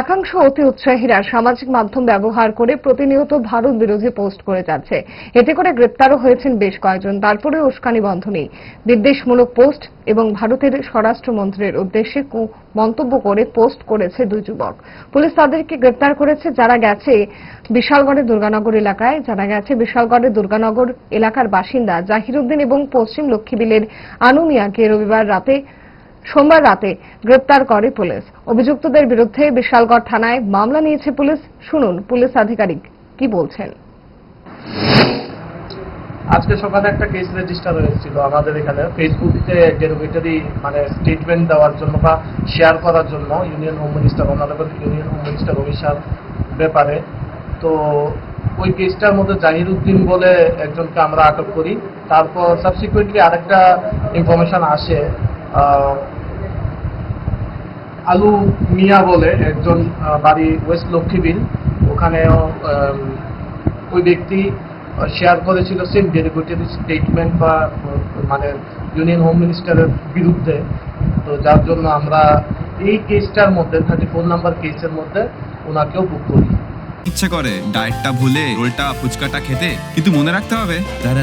একাংশ অতি উৎসাহীরা সামাজিক মাধ্যম ব্যবহার করে প্রতিনিয়ত ভারত বিরোধী পোস্ট করে যাচ্ছে। এতে করে গ্রেপ্তারও হয়েছেন বেশ কয়েকজন। তারপরে উস্কানি বন্ধ নেই। বিদ্বেষমূলক পোস্ট এবং ভারতের স্বরাষ্ট্রমন্ত্রীর উদ্দেশ্যে মন্তব্য করে পোস্ট করেছে দুই যুবক। পুলিশ তাদেরকে গ্রেপ্তার করেছে। যারা গেছে বিশালগড়ের দুর্গানগর এলাকায়, যারা গেছে বিশালগড়ের দুর্গানগর এলাকার বাসিন্দা জাহিরুদ্দিন এবং পশ্চিম লক্ষ্মীবিলের আনু মিয়াকে রবিবার রাতে সোমবার রাতে গ্রেপ্তার করে পুলিশ। অভিযুক্তদের বিরুদ্ধে বিশালগড় থানায় মামলা নিয়েছে পুলিশ। শুনুন, পুলিশ আধিকারিক কি বলছেন। আজকে সকালে একটা কেস রেজিস্টার হয়েছিল আমাদের এখানে। ফেসবুকে ডেরোগেটরি মানে স্টেটমেন্ট দেওয়ার জন্য বা শেয়ার করার জন্য union home minister honourable union home minister অভিশার ব্যাপারে। তো ওই কেসটার মধ্যে জাহির উদ্দিন বলে একজনকে আমরা আটক করি। তারপর সাবসিকুয়েন্টলি আরেকটা ইনফরমেশন আসে আলু মিয়া বলে একজন বাড়ি ওয়েস্ট লক্ষ্মীবিল। ওখানেও ওই ব্যক্তি শেয়ার করেছিল সেম ডেলিগেটেড স্টেটমেন্ট বা মানে ইউনিয়ন হোম মিনিস্টারের বিরুদ্ধে। তো যার জন্য আমরা এই কেসটার মধ্যে থার্টি ফোর নাম্বার কেসের মধ্যে ওনাকেও বুক করি। ইচ্ছে করে ডায়েটটা ভুলে রোলটা ফুচকাটা খেতে কিন্তু মনে রাখতে হবে। তারা